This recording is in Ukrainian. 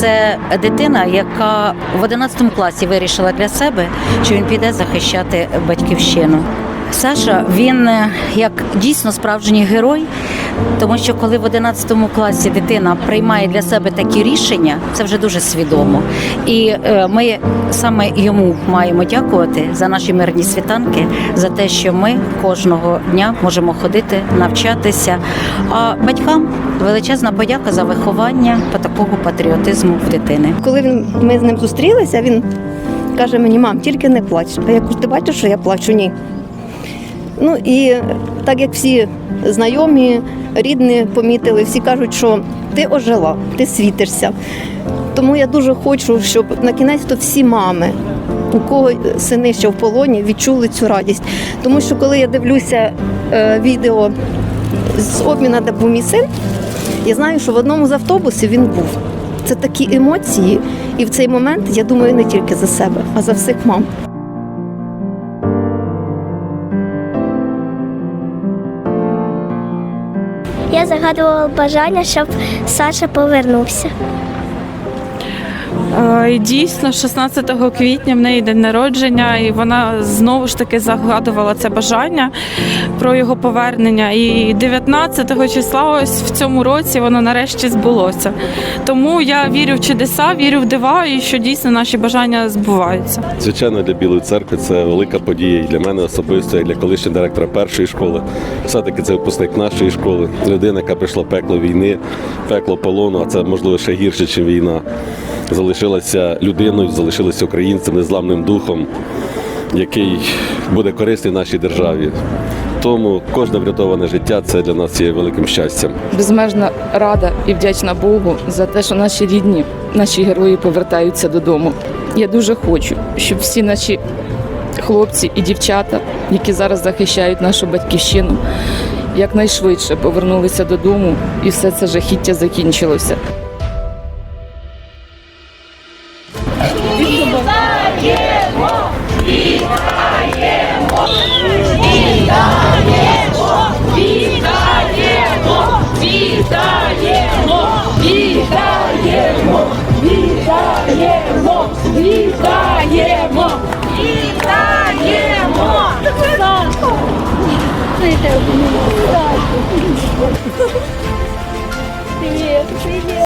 Це дитина, яка в 11 класі вирішила для себе, що він піде захищати батьківщину. Саша він е, як дійсно справжній герой, тому що коли в 11 класі дитина приймає для себе такі рішення, це вже дуже свідомо. І е, ми саме йому маємо дякувати за наші мирні світанки, за те, що ми кожного дня можемо ходити, навчатися. А батькам величезна подяка за виховання та такого патріотизму в дитини. Коли він, ми з ним зустрілися, він каже мені, мам, тільки не плач. А я кажу, ти бачиш, що я плачу? Ні. Ну і так як всі знайомі, рідні помітили, всі кажуть, що ти ожила, ти світишся. Тому я дуже хочу, щоб на кінець то всі мами, у кого сини ще в полоні, відчули цю радість. Тому що коли я дивлюся е, відео з обміна, де мій син, я знаю, що в одному з автобусів він був. Це такі емоції, і в цей момент я думаю не тільки за себе, а за всіх мам. Я загадувала бажання, щоб Саша повернувся. Е, Дійсно, 16 квітня в неї день народження, і вона знову ж таки загадувала це бажання про його повернення. І 19 числа, ось в цьому році, воно нарешті збулося. Тому я вірю в чудеса, вірю в дива, і що дійсно наші бажання збуваються. Звичайно, для Білої церкви це велика подія і для мене особисто, і для колишнього директора першої школи. Все-таки це випускник нашої школи, людина, яка прийшла пекло війни, пекло полону, а це можливо ще гірше, ніж війна. Залишилася людиною, залишилася українцем, незламним духом, який буде корисний нашій державі. Тому кожне врятоване життя це для нас є великим щастям. безмежно рада і вдячна Богу за те, що наші рідні, наші герої повертаються додому. Я дуже хочу, щоб всі наші хлопці і дівчата, які зараз захищають нашу батьківщину, якнайшвидше повернулися додому і все це жахіття закінчилося. Вітаємо! Вітаємо! Вітаємо! Вітаємо! Вітаємо! Вітаємо! Вітаємо! Вітаємо! Вітаємо! Привіт! Привіт!